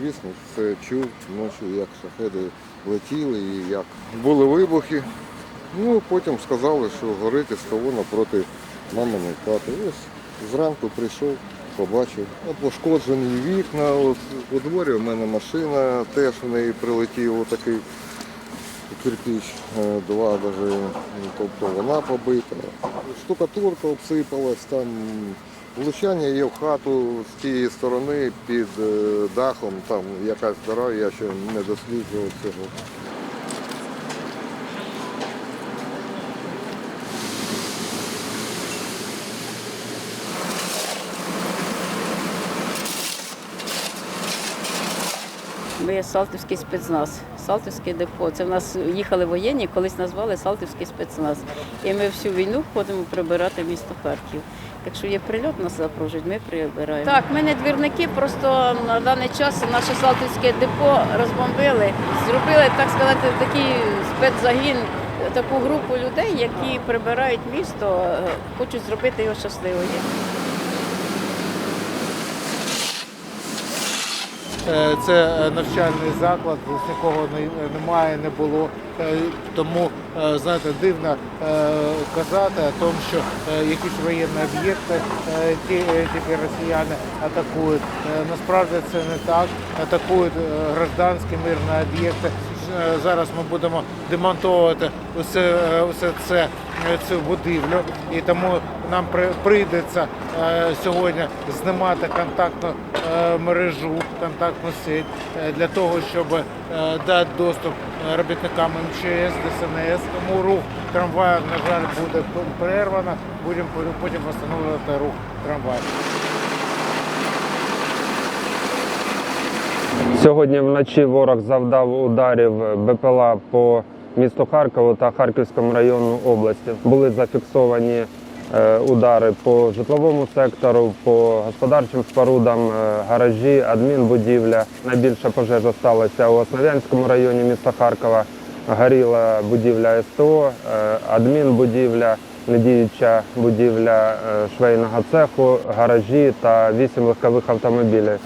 звісно, все чув ночі, як шахеди летіли і як були вибухи. Ну, потім сказали, що горить СТО напроти маминої хати. Ось зранку прийшов, побачив. Пошкоджені вікна, от у дворі у мене машина, теж в неї прилетів отакий кирпич, е, два навіть, тобто вона побита. Штукатурка обсипалась, там влучання є в хату з тієї сторони під е, дахом, там якась дорога, я ще не досліджував цього. Ми Салтівський спецназ, Салтівське депо. Це в нас їхали воєнні, колись назвали Салтівський спецназ. І ми всю війну ходимо прибирати місто Харків. Якщо є прильот, нас запрошують, ми прибираємо. Так, ми не двірники, просто на даний час наше Салтівське депо розбомбили, зробили, так сказати, такий спецзагін, таку групу людей, які прибирають місто, е, хочуть зробити його щасливим. Це е, навчальний заклад, з якого немає, не було. Е, Тому е, знаєте, дивно е, казати о тому, що е, якісь воєнні об'єкти е, ті- е, тільки росіяни атакують. Е, Насправді це не так. Атакують е, гражданські мирні об'єкти. Е, Зараз ми будемо демонтовувати усе, е, усе це е, цю будівлю, і тому нам прийдеться е, сьогодні знімати контактну е, мережу, контактну сеть е, для того, щоб е, дати доступ е, робітникам МЧС, ДСНС. Тому рух трамваю, на жаль, буде перервано. Будемо потім встановлювати рух трамваю. Сьогодні вночі ворог завдав ударів БПЛА по місту Харкову та Харківському району області. Були зафіксовані е, удари по житловому сектору, по господарчим спорудам, е, гаражі, адмінбудівля. Найбільша пожежа сталася у Основ'янському районі міста Харкова. Горіла будівля СТО, е, адмінбудівля, недіюча будівля швейного цеху, гаражі та вісім легкових автомобілів.